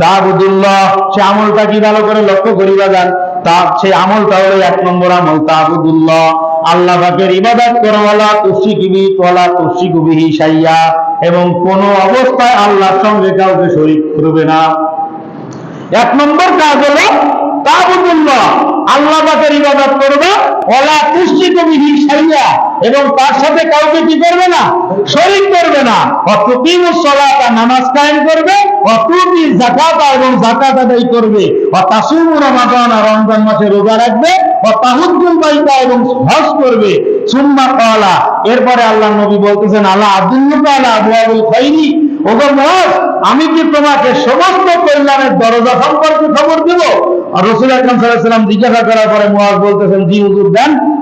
তাবুদুল্লাহ, সে আমলটা কি ভালো করে লক্ষ্য করিবা যান তা সে আমলটা হলো এক নম্বর আমল, তাবুদুল্লাহ। আল্লাহ পাকের ইবাদত করো, ওয়ালা তুশরিকিবি ওয়ালা তুশরিকুবিহি শাইয়া। এবং কোন অবস্থায় আল্লাহর সঙ্গে কাউকে শরীক করবে না। এক নম্বর কাজ হলো তাবুদুল্লাহ। আল্লাহ পাকের ইবাদত করবে, ওয়ালা তুশরিকুবিহি হিসাইয়া এবং তার সাথে কাউকে কি করবে না? শরীক না নামাজ কায়েম করবে এবং আদায় করবে। রমজান মাসে রোজা রাখবে বাইতা এবং হজ করবে। সুম্মা এরপরে আল্লাহ নবী বলতেছেন আল্লাহ আব্দুল্লাহ আলা আবওয়াবুল খাইরি? মুআজ আমি কি তোমাকে সমস্ত কল্যাণের দরজা সম্পর্কে খবর দেব? আর রাসূল আকরাম সাল্লাল্লাহু আলাইহি জিজ্ঞাসা করার পরে মুআজ বলতেছেন, জি, হুজুর, দেন।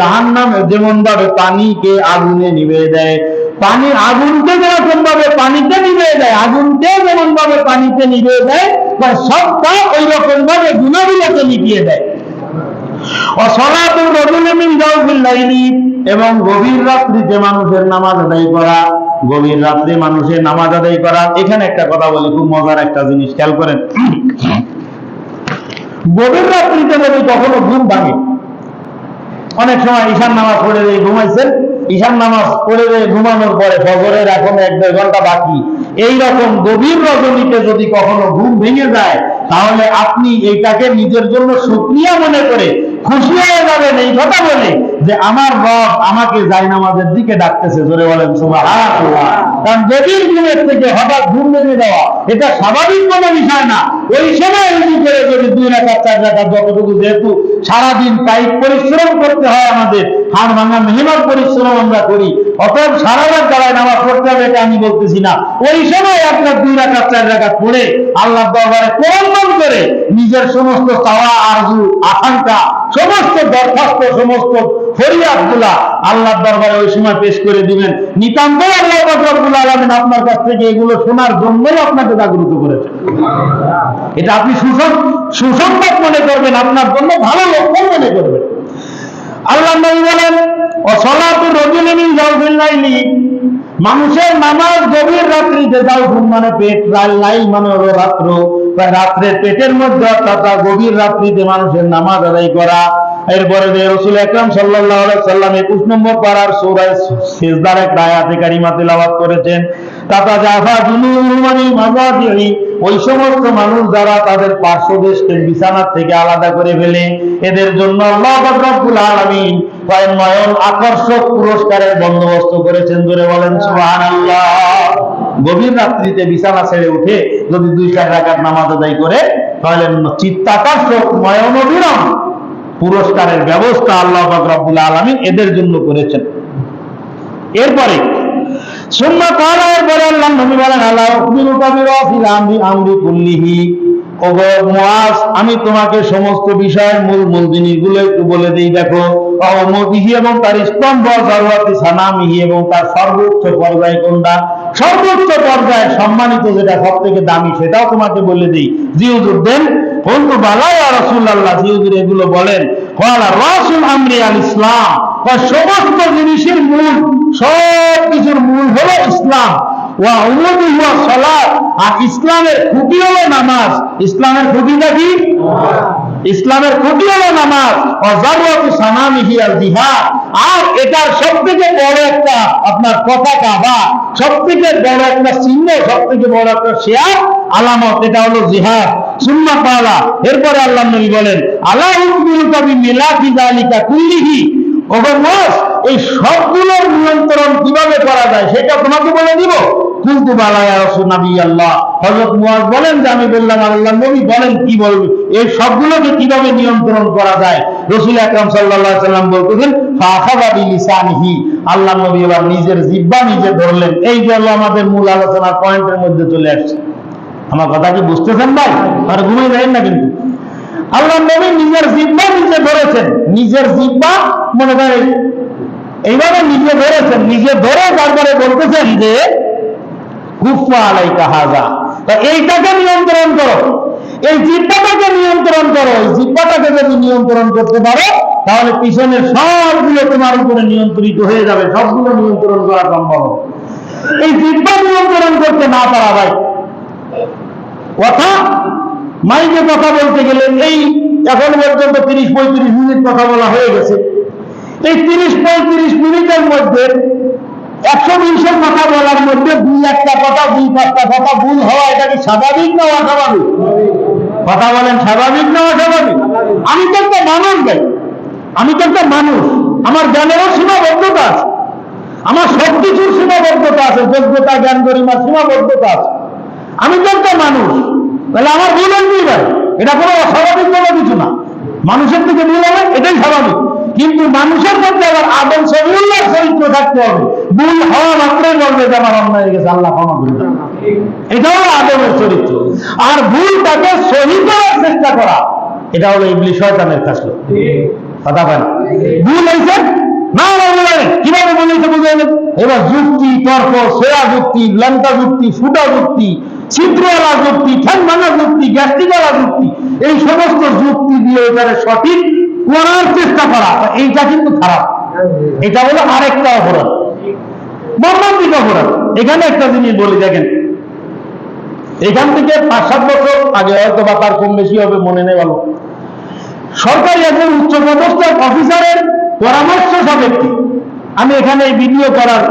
জাহান্নামে যেমন ভাবে পানিকে আগুনে নিভে দেয়, পানি আগুনকে যেরকম ভাবে পানিতে নিভে দেয়, আগুনকে যেমন ভাবে পানিতে নিভে দেয় বা সবটা ওই রকম ভাবে গুণাগুলোকে মিটিয়ে দেয় মিন এবং গভীর রাত্রিতে মানুষের নামাজ আদায় করা, গভীর রাত্রে মানুষের নামাজ আদায় করা। এখানে একটা কথা বলি, খুব মজার একটা জিনিস, খেয়াল করেন। গভীর রাত্রিতে যদি কখনো ঘুম ভাঙে। অনেক সময় ঈশান নামাজ পড়ে দিয়ে ঘুমাইছেন, ঈশান নামাজ পড়ে দিয়ে ঘুমানোর পরে ফজরের এখন এক দেড় ঘণ্টা বাকি। এই রকম গভীর রজনীতে যদি কখনো ঘুম ভেঙে যায়, তাহলে আপনি এইটাকে নিজের জন্য সুক্রিয়া মনে করে খুশি হয়ে যাবেন এই কথা বলে যে আমার রব আমাকে যাই নামাজের দিকে ডাকতেছে, জোরে বলেন সুবহানাল্লাহ। কারণ গভীর ঘুমের থেকে হঠাৎ ঘুম ভেঙে দেওয়া, এটা স্বাভাবিক কোনো বিষয় না। ওই সময় উজু করে যদি দুই রাকাত চার রাকাত যতটুকু যেহেতু সারাদিন কায়িক পরিশ্রম করতে হয় আমাদের, হাড় ভাঙা মেহনত পরিশ্রম আমরা করি, অতএব সারা রাত দাঁড়ায় নামাজ পড়তে হবে এটা আমি বলতেছি না। ওই সময় আপনার দুই রাকাত চার রাকাত পড়ে আল্লাহ দরবারে কোন করে নিজের সমস্ত চাওয়া, আরজু, আকাঙ্ক্ষা সমস্ত দরখাস্ত, সমস্ত ফরিয়াদগুলা আল্লাহর দরবারে ওই সময় পেশ করে দিবেন। নিতান্ত আল্লাহ রব্বুল আলামিন আপনার কাছ থেকে এগুলো শোনার জন্যই আপনাকে জাগ্রত করেছেন। এটা আপনি সুসং, সুসংবাদ মনে করবেন, আপনার জন্য ভালো লক্ষণ মনে করবেন। আল্লাহ নবী বলেন, অসলাতু রজুলিন মিন জাওফিল লাইলি মানুষের নামাজ গভীর রাত্রিতে যাও ঘুম মানে পেট লাইল মানে হলো রাত্র। রাত্রে পেটের মধ্যে অর্থাৎ গভীর রাত্রিতে মানুষের নামাজ আদায় করা। এরপরে যে রসুল একরাম সাল্লাহ সাল্লাম 21 নম্বর পাড়ার সৌরায় শেষদার এক আয়াতে কারিমা তেলাবাদ করেছেন ওই সমস্ত মানুষ যারা তাদের পার্শ্বদেশকে বিছানার থেকে আলাদা করে ফেলে, এদের জন্য নয়ন আকর্ষক পুরস্কারের বন্দোবস্ত করেছেন ধরে বলেন গভীর রাত্রিতে বিছানা ছেড়ে উঠে যদি দুই, চার রাকাত নামাজ আদায় করে, তাহলে চিত্তাকর্ষক নয়ন নয়নবিরম পুরস্কারের ব্যবস্থা আল্লাহ রব্বুল আলামিন এদের জন্য করেছেন। এরপরে সুম্মা কালা এরপরে আল্লাহ, নবী বলেন আল্লাহ উকবিরু কাবিরা ফিল আমরি কুল্লিহি। ওগো মুআজ, আমি তোমাকে সমস্ত বিষয়ের মূল মূল জিনিসগুলো একটু বলে দেই, দেখো, অমদিহি এবং তার স্তম্ভ সর্বাতি সানামিহি এবং তার সর্বোচ্চ পর্যায় কোনটা? সর্বোচ্চ পর্যায়ে সম্মানিত যেটা সব থেকে দামি, সেটাও তোমাকে বলে দিই। জিউদুর দেন বন্ধু বালাই আর রাসূলুল্লাহ। জিউদুর এগুলো বলেন রাসূল আমরি আল ইসলাম কয় সমস্ত জিনিসের মূল, সব কিছুর মূল হলো ইসলাম। আর ইসলামের খুঁটি হলো নামাজ। ইসলামের খুঁটিটা কি? ইসলামের খুঁটি হলো নামাজ। জিহাদ। আর এটার সবথেকে বড় একটা আপনার পতাকা বা সবথেকে বড় একটা চিহ্ন, সবথেকে বড় একটা শেয়ার আলামত, এটা হলো জিহাদ। সুন্নাহ পালা এরপরে আল্লাহ নবী বলেন, আলা উকবিরুকা বিমিলাকি যালিকা কুল্লিহি? ওভারওয়াশ এই সবগুলোর নিয়ন্ত্রণ কীভাবে করা যায় সেটা তোমাকে বলে দিব। কিন্তু বালায়া রাসূল নবী আল্লাহ। হযরত মুয়াজ বলেন যে, আমি বললাম আল্লাহ নবী বলেন কি বলবে? এই সবগুলোকে কীভাবে নিয়ন্ত্রণ করা যায়? রাসূল আকরাম আলাইহি সাল্লাম বলতেছেন ফাখাযা বিলিসানিহি। আল্লাহ নবী এবার নিজের জিব্বা নিজে ধরলেন। এই হলো আমাদের মূল আলোচনার পয়েন্টের মধ্যে চলে আসছে। আমার কথা কি বুঝতেছেন ভাই? আর ঘুমিয়ে যাবেন না কিন্তু। আল্লাহ নবী নিজের জিব্বা নিজে ধরেছেন। নিজের জিব্বা মনে করেন এইভাবে নিজে ধরেছেন। নিজে ধরে তারপরে বলতেছেন যে তা এইটাকে নিয়ন্ত্রণ করো। এই জিব্বাটাকে নিয়ন্ত্রণ করো। এই জিব্বাটাকে যদি নিয়ন্ত্রণ করতে পারো, তাহলে পিছনের সবগুলো তোমার উপরে নিয়ন্ত্রিত হয়ে যাবে। সবগুলো নিয়ন্ত্রণ করা সম্ভব এই জিব্বা নিয়ন্ত্রণ করতে না পারা ভাই। কথা মাইকে কথা বলতে গেলে এই এখন পর্যন্ত তিরিশ পঁয়ত্রিশ মিনিট কথা বলা হয়ে গেছে। এই তিরিশ পঁয়ত্রিশ মিনিটের মধ্যে একশো বিশের কথা বলার মধ্যে দুই একটা কথা, দুই পাঁচটা কথা ভুল হওয়া, এটা কি স্বাভাবিক না অস্বাভাবিক? কথা বলেন স্বাভাবিক না অস্বাভাবিক? আমি তো একটা মানুষ ভাই। আমি তো একটা মানুষ। আমার জ্ঞানেরও সীমাবদ্ধতা আছে। আমার সব কিছুর সীমাবদ্ধতা আছে। যোগ্যতা, জ্ঞান গরিমার সীমাবদ্ধতা আছে। আমি তো একটা মানুষ। তাহলে আমার এটা কোনো অস্বাভাবিক কোনো কিছু না। মানুষের থেকে ভুল হবে এটাই স্বাভাবিক। কিন্তু মানুষের মধ্যে আবার আদম সবিউল্লাহ চরিত্র থাকতে হবে। ভুল হওয়া মাত্রই বলবে যে আমার অন্যায় গেছে, আল্লাহ ক্ষমা করে দাও। এটাও আদমের চরিত্র। আর ভুলটাকে সহি করার চেষ্টা করা, এটা হলো ইবলিশ শয়তানের কাজ কথা বলেন ভুল হয়েছে? না বলে কীভাবে বলেছে বুঝে এবার যুক্তি, তর্ক, সেরা যুক্তি লঙ্কা যুক্তি, ফুটা যুক্তি ছিদ্রওয়ালা যুক্তি ঠ্যাং ভাঙা যুক্তি গ্যাস্ট্রিকওয়ালা যুক্তি এই সমস্ত যুক্তি দিয়ে এটারে সঠিক করার চেষ্টা করা। এইটা কিন্তু খারাপ। এটা হলো আরেকটা অপরাধ। মর্মান্তিক অপরাধ। এখানে একটা জিনিস বলি, দেখেন। এখান থেকে পাঁচ সাত বছর আগে হয়তো বা তার কম বেশি হবে, মনে নেই ভালো। সরকারি একজন উচ্চপদস্থ অফিসারের পরামর্শ সাপেক্ষে আমি এখানে এই ভিডিও করার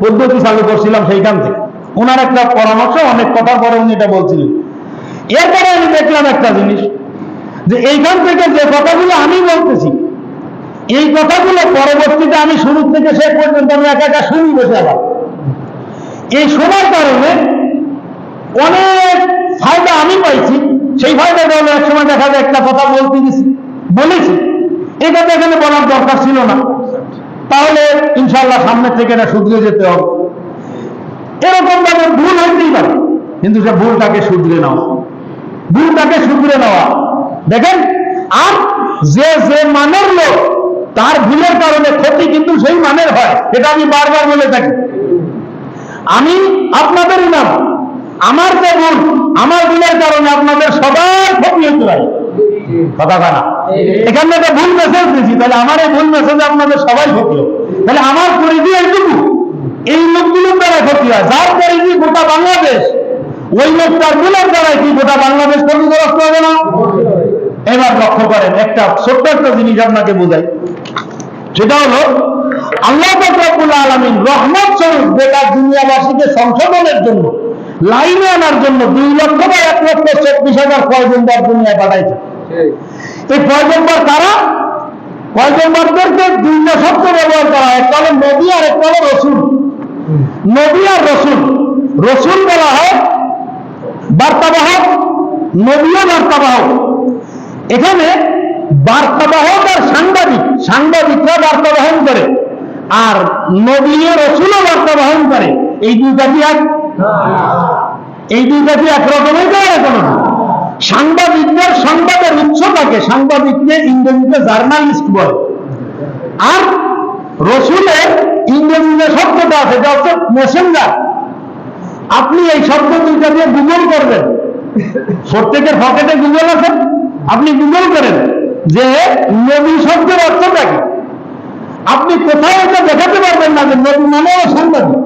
পদ্ধতি চালু করছিলাম সেইখান থেকে। ওনার একটা পরামর্শ, অনেক কথার পরে উনি এটা বলছিলেন। এরপরে আমি দেখলাম একটা জিনিস, যে এইখান থেকে যে কথাগুলো আমি বলতেছি, এই কথাগুলো পরবর্তীতে আমি শুরু থেকে শেষ পর্যন্ত আমি একা একা শুনি বসে আবার। এই শোনার কারণে অনেক ফায়দা আমি পাইছি, সেই ফায়দাটা হলো এক সময় দেখা যায় একটা কথা বলতে গেছি, বলেছি এটা কথা এখানে বলার দরকার ছিল না। তাহলে ইনশাল্লাহ সামনের থেকে এটা শুধরে যেতে হবে। এরকম ভাবে ভুল হইতেই পারে। কিন্তু সে ভুলটাকে শুধরে নেওয়া। ভুলটাকে শুধরে নেওয়া। দেখেন, আর যে যে মানের লোক, তার ভুলের কারণে ক্ষতি কিন্তু সেই মানের হয়। এটা আমি বারবার বলে থাকি। আমি আপনাদেরই নাম। আমার যে ভুল, আমার ভুলের কারণে আপনাদের সবার ক্ষতি হতে পারে। কথা এখানে একটা ভুল মেসেজ দিয়েছি। তাহলে আমার এই ভুল মেসেজে আপনাদের সবাই হবে। তাহলে আমার পরিধি এইটুকু। এই লোকগুলোর দ্বারা ক্ষতি হয়। যার পরিধি গোটা বাংলাদেশ? ওই লোকটার ভুলের দ্বারা কি গোটা বাংলাদেশ ক্ষতিগ্রস্ত হবে না? এবার লক্ষ্য করেন, একটা ছোট্ট একটা জিনিস আপনাকে বোঝাই। সেটা হলো, আল্লাহ রব্বুল আলমিন রহমত স্বরূপ গোটা দুনিয়াবাসীকে সংশোধনের জন্য, লাইনে আনার জন্য দুই লক্ষ বা এক লক্ষ চব্বিশ হাজার পয়গম্বর দুনিয়ায় পাঠাইছে। এই পয়গম্বর কারা? পয়গম্বরদেরকে দুইটা শব্দ ব্যবহার করা হয়। একটা হলো নবী আর একটা হলো রসুল। নবী আর রসুল। রসুল বলা হয় বার্তাবাহক নবীও বার্তাবাহক। এখানে বার্তাবাহক আর সাংবাদিক, সাংবাদিকরা বার্তা বহন করে, আর নবী রসুলও বার্তা বহন করে। এই দুইটা কি এক? এই দুইটা কি একরকমই করে কোনো সাংবাদিকদের সংবাদের উৎসটাকে সাংবাদিককে ইংরেজিতে জার্নালিস্ট বলে। আর রসুলের ইংরেজিতে শব্দটা আছে যা হচ্ছে মেসেঞ্জার আপনি এই শব্দ দুইটা দিয়ে গুগল করবেন। প্রত্যেকের পকেটে গুগল আছে। আপনি গুগল করেন যে নবী শব্দের অর্থটা কি? আপনি কোথাও এটা দেখাতে পারবেন না যে নবী মানে সাংবাদিক।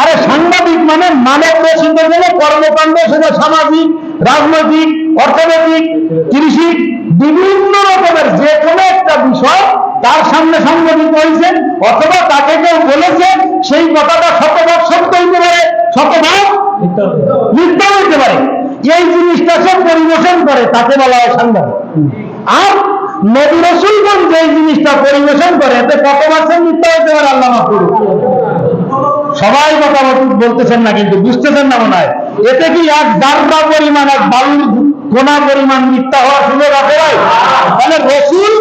আরে সাংবাদিক মানে মানব রচিত গেলে কর্মকাণ্ড সেটা সামাজিক রাজনৈতিক অর্থনৈতিক কৃষি বিভিন্ন রকমের যে কোনো একটা বিষয় তার সামনে সাংবাদিক হয়েছে অথবা তাকে কেউ বলেছে, সেই কথাটা শতভাগ সত্য হইতে পারে, শতভাগ মিথ্যা হইতে পারে। এই জিনিসটা সে পরিবেশন করে, তাকে বলা হয় সাংবাদিক। আর নবী রসুলগণ যে জিনিসটা পরিবেশন করে, এতে কত পার্সেন্ট মিথ্যা হইতে পারে, আল্লাহ মাফ সবাই কথা বলতেছেন না, কিন্তু বুঝতেছেন না মনে হয়। এতে কি এক দাররা পরিমাণ, এক বালুর কোনা পরিমাণ মিথ্যা হওয়ার সুযোগ আছে তাহলে রসুল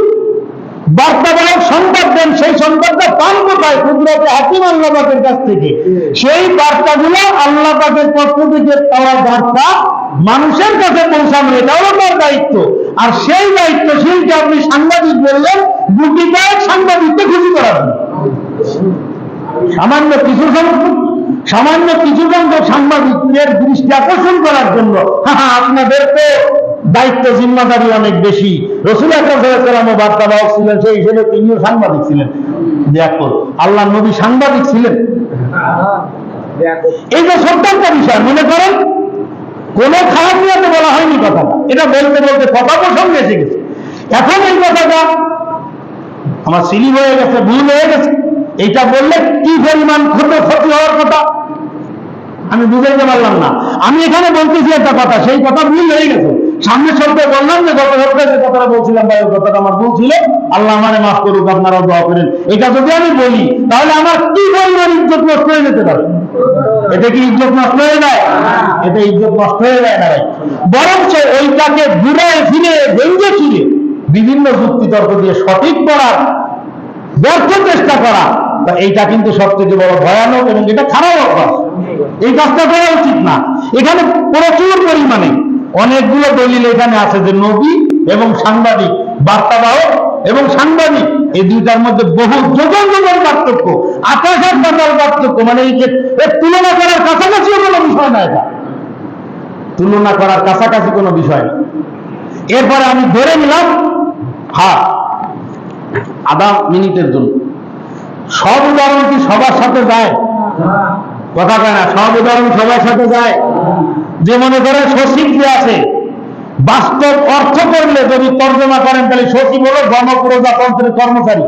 বার্তাবাহক সংবাদ দেন, সেই সংবাদটা পান কোথায়? কুদরতে হাকিম আল্লাহ পাকের কাছ থেকে। সেই বার্তাগুলো আল্লাহ পাকের পক্ষ থেকে পাওয়া বার্তা মানুষের কাছে পৌঁছানো এটা হলো তার দায়িত্ব। আর সেই দায়িত্বশীলকে আপনি সাংবাদিক বললেন গুটি সাংবাদিককে খুশি করার জন্য। সামান্য কিছু সংখ্যক সামান্য কিছু সংখ্যক সাংবাদিকদের দৃষ্টি আকর্ষণ করার জন্য। হ্যাঁ, আপনাদের তো দায়িত্ব জিম্মাদারি অনেক বেশি। রসুল আকরাম বার্তাবাহক ছিলেন সেই হিসেবে তিনিও সাংবাদিক ছিলেন। আল্লাহ নবী সাংবাদিক ছিলেন। এই যে সত্য একটা বিষয় মনে করেন কোন খারাপ নিয়তে বলা হয়নি কথাটা। এটা বলতে বলতে কথা প্রসঙ্গে এসে গেছে। এখন এই কথাটা আমার সিলি হয়ে গেছে ভুল হয়ে গেছে। এইটা বললে কি পরিমাণ ক্ষতি ক্ষতি হওয়ার কথা? আমি বুঝাইতে পারলাম না। আমি এখানে বলতেছি একটা কথা, সেই কথা ভুল হয়ে গেছে। সামনে সপ্তাহে বললাম যে গত সপ্তাহে যে কথাটা বলছিলাম বা ওই কথাটা আমার ভুল ছিল। আল্লাহ আমারে মাফ করুক, আপনারাও দোয়া করেন। এটা যদি আমি বলি, তাহলে আমার কি পরিমাণ ইজ্জত নষ্ট হয়ে যেতে পারে? এটা কি ইজ্জত নষ্ট হয়ে যায়? এটা ইজ্জত নষ্ট হয়ে যায় না ভাই বরঞ্চ ওইটাকে ঘুরে ফিরে ভেঙে ফিরে বিভিন্ন যুক্তি তর্ক দিয়ে সঠিক করার ব্যর্থ চেষ্টা করা। এইটা কিন্তু সব থেকে বড় ভয়ানক এবং এটা খারাপ অভ্যাস। এই কাজটা করা উচিত না। এখানে প্রচুর পরিমাণে অনেকগুলো দলিল এখানে আছে যে নবী এবং সাংবাদিক, বার্তাবাহক এবং সাংবাদিক, এই দুইটার মধ্যে বহু যোজন যোজন পার্থক্য আকাশ আর পাতাল পার্থক্য মানে এই যে তুলনা করার কাছাকাছি কোনো বিষয় না এটা। তুলনা করার কাছাকাছি কোনো বিষয় এরপরে আমি ধরে নিলাম হ্যাঁ আধা মিনিটের জন্য। সব উদাহরণ কি সবার সাথে যায়? কথা কয় না, সব উদাহরণ সবার সাথে যায়। যে মনে করেন সচিব যে আছে? বাস্তব অর্থ করলে যদি তর্জমা করেন, তাহলে সচিব হলো গণপ্রজাতন্ত্রের কর্মচারী।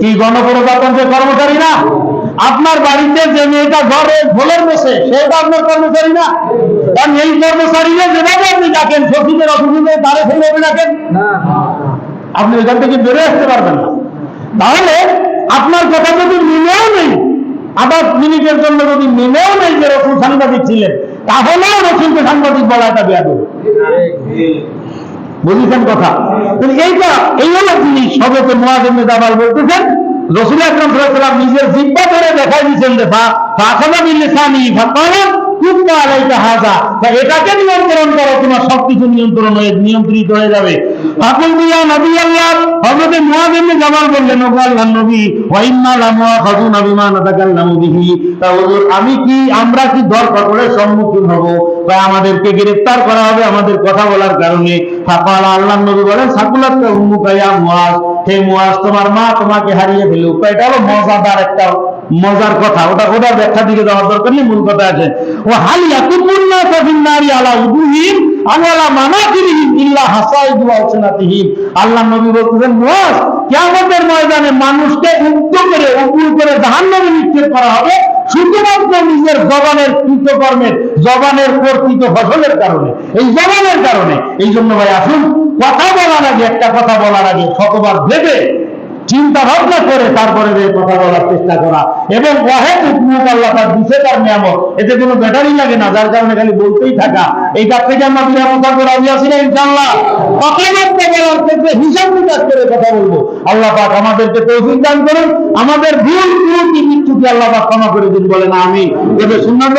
কি গণপ্রজাতন্ত্রের কর্মচারী না? আপনার বাড়িতে যে মেয়েটা ঘরে ভোলের বসে সেটা আপনার কর্মচারী না? কারণ এই কর্মচারীরা যেভাবে আপনি ডাকেন সচিবের অফিসে তারে সেইভাবে ডাকেন আপনি ওইখান থেকে বেরোয় আসতে পারবেন না। তাহলে আপনার কথা যদি মেনেও নেই, আবার মিনিটের জন্য যদি মেনেও নেই যে রসুল সাংবাদিক ছিলেন, তাহলেও রসুলকে সাংবাদিক বলা এটা বেয়া দেবে বুঝেছেন কথা? এইটা, এই হলো জিনিস। সবেতে মহাজন্মে দাবার বলতেছেন, রসুল আকরম সাল্লাম নিজের জিব্বা ধরে দেখাই দিয়েছেন যে সানি ফাঁকা এটাকে নিয়ন্ত্রণ করো, তোমার সবকিছু নিয়ন্ত্রণ হয়ে নিয়ন্ত্রিত হয়ে যাবে। আমি কি, আমরা কি দরকারের সম্মুখীন হব? বা আমাদেরকে গ্রেফতার করা হবে আমাদের কথা বলার কারণে। ফাকাল নবী বলেন সাকুলাত উম্মুকা মুআয হে তোমার মা তোমাকে হারিয়ে ফেলুক। এটা হলো মজাদার একটা মজার কথা, ওটা ওটার ব্যাখ্যা দিকে যাওয়ার দরকার নেই, মূল কথা আছে। ও হালিয়া তুমুন্না ফিন্নারি আলা উদুহিম ইল্লা হাসাইদু আলসিনাতিহিম আল্লাহ নবী বলতেছেন ময়দানে মানুষকে করে করে নিক্ষেপ করা হবে, শুধুমাত্র নিজের জবানের কৃতকর্মের জবানের কর্তৃত ফসলের কারণে, এই জবানের কারণে। এই জন্য ভাই, আসুন, কথা বলার আগে, একটা কথা বলার আগে, শতবার ভেবে চিন্তা ভাবনা করে তারপরে এই কথা বলার চেষ্টা করা এবং আল্লাহ তার দিছে তার নিয়ামত। এতে কোনো ব্যাটারি লাগে না, যার কারণে খালি বলতেই থাকা। এই কাছ থেকে আমরা নিরাপত্তা করে রাজি আছি না ইনশাল্লাহ কথাবার্তা বলার ক্ষেত্রে হিসাব নিকাশ করে কথা বলব। আল্লাহ পাক আমাদেরকে তৌফিক দান করুন। আমাদের ভুল ত্রুটি আল্লাহ পাক ক্ষমা করে দিন বলেন আমি তবে সুন্নাত